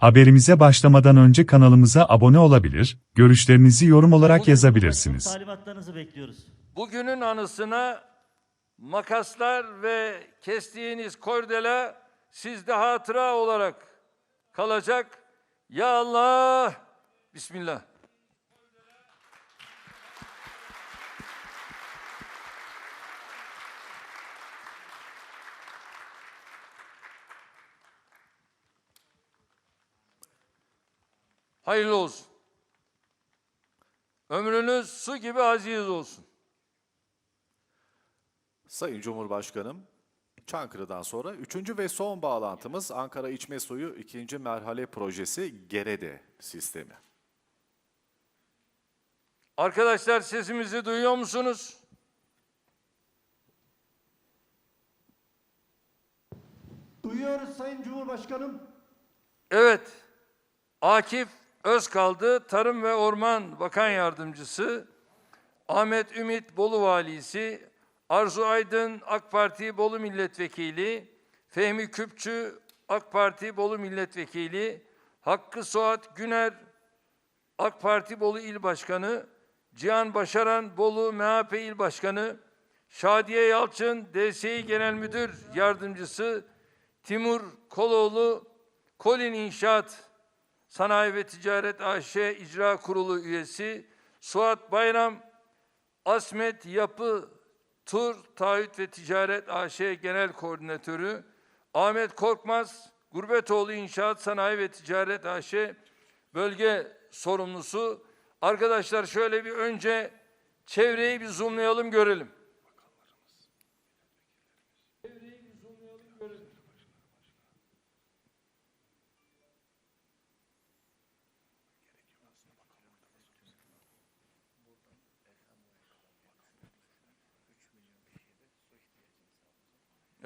Haberimize başlamadan önce kanalımıza abone olabilir, görüşlerinizi yorum olarak Bugün yazabilirsiniz. Talimatlarınızı bekliyoruz. Bugünün anısına makaslar ve kestiğiniz kordela sizde hatıra olarak kalacak. Ya Allah! Bismillah. Hayırlı olsun. Ömrünüz su gibi aziz olsun. Sayın Cumhurbaşkanım, Çankırı'dan sonra üçüncü ve son bağlantımız Ankara İçme Suyu ikinci merhale projesi Gerede sistemi. Arkadaşlar sesimizi duyuyor musunuz? Duyuyoruz Sayın Cumhurbaşkanım. Evet. Akif Özkaldı, Tarım ve Orman Bakan Yardımcısı, Ahmet Ümit Bolu Valisi, Arzu Aydın AK Parti Bolu Milletvekili, Fehmi Küpçü AK Parti Bolu Milletvekili, Hakkı Suat Güner AK Parti Bolu İl Başkanı, Cihan Başaran Bolu MHP İl Başkanı, Şadiye Yalçın DSİ Genel Müdür Yardımcısı, Timur Koloğlu Kolin İnşaat Sanayi ve Ticaret AŞ İcra Kurulu üyesi, Suat Bayram Asmet Yapı Tur Taahhüt ve Ticaret AŞ Genel Koordinatörü, Ahmet Korkmaz Gurbetoğlu İnşaat Sanayi ve Ticaret AŞ Bölge Sorumlusu. Arkadaşlar şöyle bir önce çevreyi bir zoomlayalım görelim.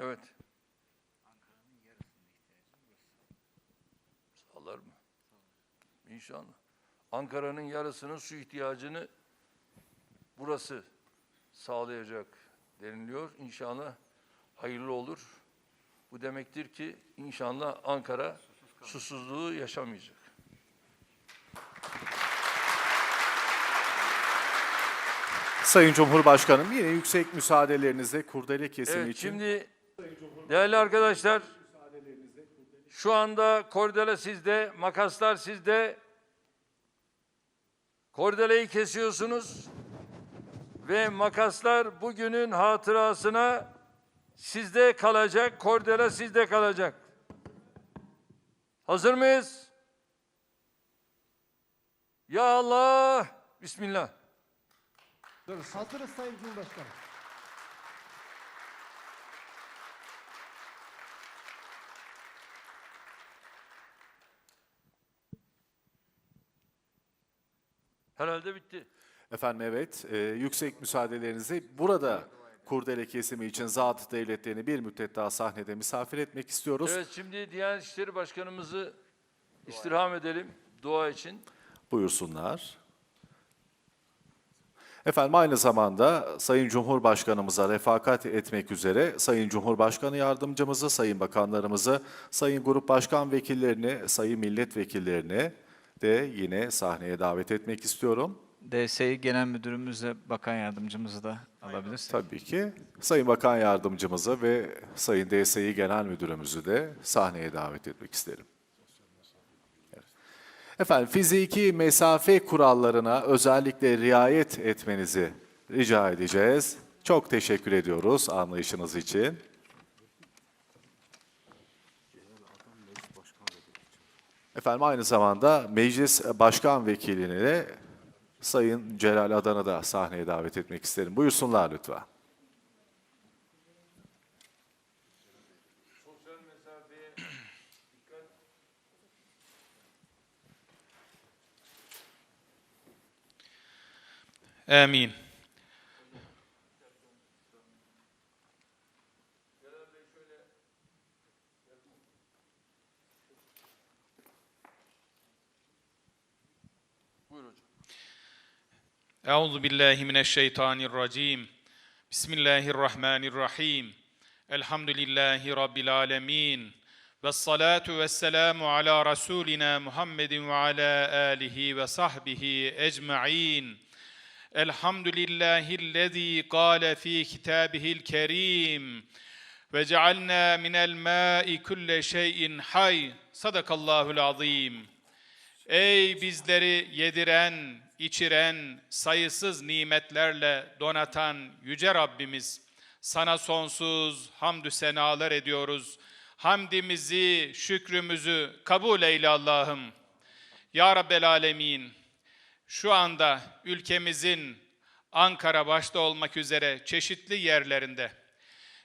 Evet. Sağlar mı? İnşallah. Ankara'nın yarısının su ihtiyacını burası sağlayacak deniliyor. İnşallah hayırlı olur. Bu demektir ki inşallah Ankara susuzluğu yaşamayacak. Sayın Cumhurbaşkanım yine yüksek müsaadelerinizle kurdele kesimi Evet, için şimdi değerli arkadaşlar şu anda kordele sizde, makaslar sizde. Kordeleyi kesiyorsunuz ve makaslar bugünün hatırasına sizde kalacak, kordele sizde kalacak. Hazır mıyız? Ya Allah! Bismillah. Hazırız Sayın Cumhurbaşkanım. Herhalde bitti. efendim evet e, yüksek müsaadelerinizle burada kurdele kesimi için zat devletlerini bir müddet daha sahnede misafir etmek istiyoruz. Evet şimdi Diyanet İşleri Başkanımızı istirham edelim dua için. Buyursunlar. Efendim aynı zamanda Sayın Cumhurbaşkanımıza refakat etmek üzere Sayın Cumhurbaşkanı Yardımcımızı, Sayın Bakanlarımızı, Sayın Grup Başkan Vekillerini, Sayın Milletvekillerini de yine sahneye davet etmek istiyorum. DSİ Genel Müdürümüzle Bakan Yardımcımızı da alabilirsek. Tabii ki Sayın Bakan Yardımcımızı ve Sayın DSİ Genel Müdürümüzü de sahneye davet etmek isterim. Evet. Efendim fiziki mesafe kurallarına özellikle riayet etmenizi rica edeceğiz. Çok teşekkür ediyoruz anlayışınız için. Efendim aynı zamanda meclis başkan vekilini de Sayın Celal Adan'ı da sahneye davet etmek isterim. Buyursunlar lütfen. Amin. Euzu billahi mineşşeytanirracim. Bismillahirrahmanirrahim. Elhamdülillahi rabbil alamin. Ves salatu vesselamu ala rasulina Muhammedin ve ala alihi ve sahbihi ecmaîn. Elhamdülillahillezî kâle fî kitâbihil kerîm. Ve cealna minel mâi kulle şeyin hay. Sadakallahul azîm. Ey bizleri yediren, içiren, sayısız nimetlerle donatan yüce Rabbimiz, sana sonsuz hamdü senalar ediyoruz. Hamdimizi, şükrümüzü kabul eyle Allah'ım. Ya Rabbel Alemin, şu anda ülkemizin Ankara başta olmak üzere çeşitli yerlerinde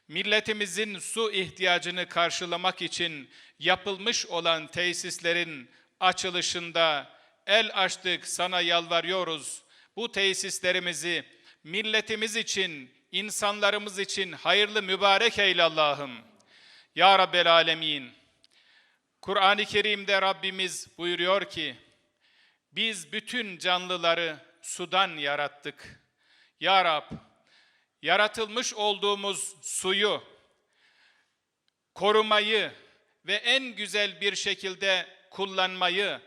milletimizin su ihtiyacını karşılamak için yapılmış olan tesislerin açılışında el açtık sana yalvarıyoruz. Bu tesislerimizi milletimiz için, insanlarımız için hayırlı mübarek eyle Allah'ım. Ya Rabbel Alemin. Kur'an-ı Kerim'de Rabbimiz buyuruyor ki, biz bütün canlıları sudan yarattık. Ya Rab, yaratılmış olduğumuz suyu korumayı ve en güzel bir şekilde kullanmayı,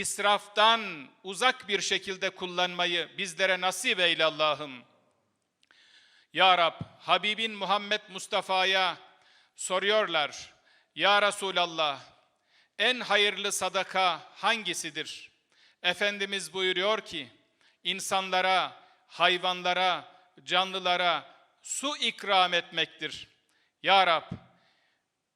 israftan uzak bir şekilde kullanmayı bizlere nasip eyle Allah'ım. Ya Rab, Habibin Muhammed Mustafa'ya soruyorlar. Ya Resulallah, en hayırlı sadaka hangisidir? Efendimiz buyuruyor ki, insanlara, hayvanlara, canlılara su ikram etmektir. Ya Rab,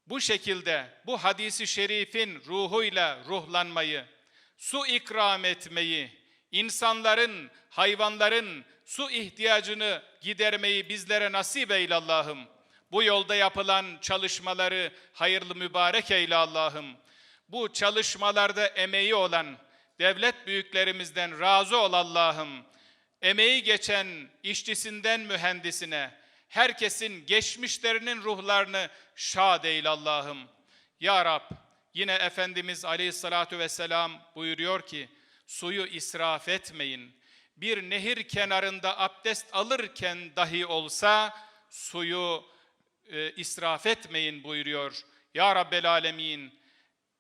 bu şekilde bu hadisi şerifin ruhuyla ruhlanmayı, su ikram etmeyi, insanların, hayvanların su ihtiyacını gidermeyi bizlere nasip eyle Allah'ım. Bu yolda yapılan çalışmaları hayırlı mübarek eyle Allah'ım. Bu çalışmalarda emeği olan devlet büyüklerimizden razı ol Allah'ım. Emeği geçen işçisinden mühendisine, herkesin geçmişlerinin ruhlarını şad eyle Allah'ım. Ya Rab, yine Efendimiz Aleyhisselatü Vesselam buyuruyor ki, suyu israf etmeyin. Bir nehir kenarında abdest alırken dahi olsa suyu e, israf etmeyin buyuruyor. Ya Rabbel Alemin,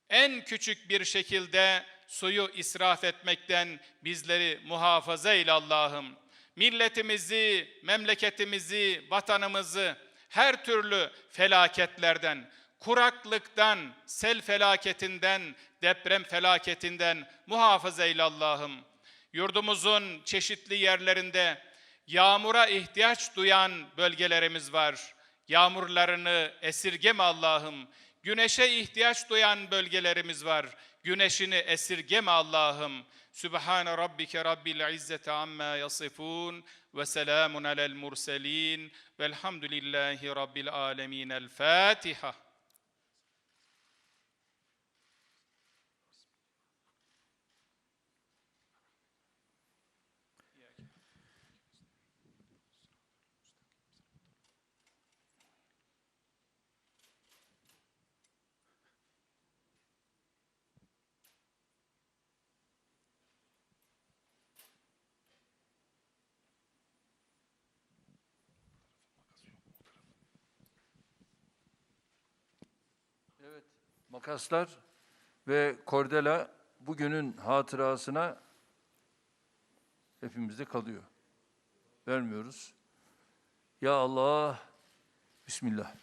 en küçük bir şekilde suyu israf etmekten bizleri muhafaza eyle Allah'ım. Milletimizi, memleketimizi, vatanımızı her türlü felaketlerden, kuraklıktan, sel felaketinden, deprem felaketinden muhafaza eyle Allah'ım. Yurdumuzun çeşitli yerlerinde yağmura ihtiyaç duyan bölgelerimiz var. Yağmurlarını esirgeme Allah'ım. Güneşe ihtiyaç duyan bölgelerimiz var. Güneşini esirgeme Allah'ım. Sübhane rabbike rabbil izzeti amma yasifun ve selamun alel murselin velhamdülillahi rabbil alemin. El Fatiha. Makaslar ve kordela bugünün hatırasına hepimizde kalıyor. Vermiyoruz. Ya Allah, Bismillah.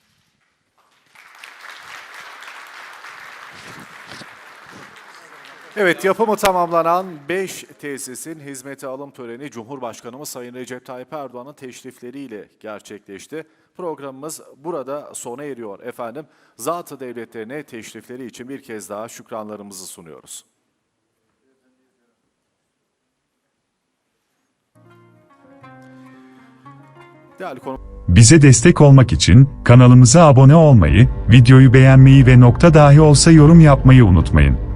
Evet, yapımı tamamlanan 5 tesisin hizmete alım töreni Cumhurbaşkanımız Sayın Recep Tayyip Erdoğan'ın teşrifleriyle gerçekleşti. Programımız burada sona eriyor efendim. Zatı devletlerine teşrifleri için bir kez daha şükranlarımızı sunuyoruz. Bize destek olmak için kanalımıza abone olmayı, videoyu beğenmeyi ve nokta dahi olsa yorum yapmayı unutmayın.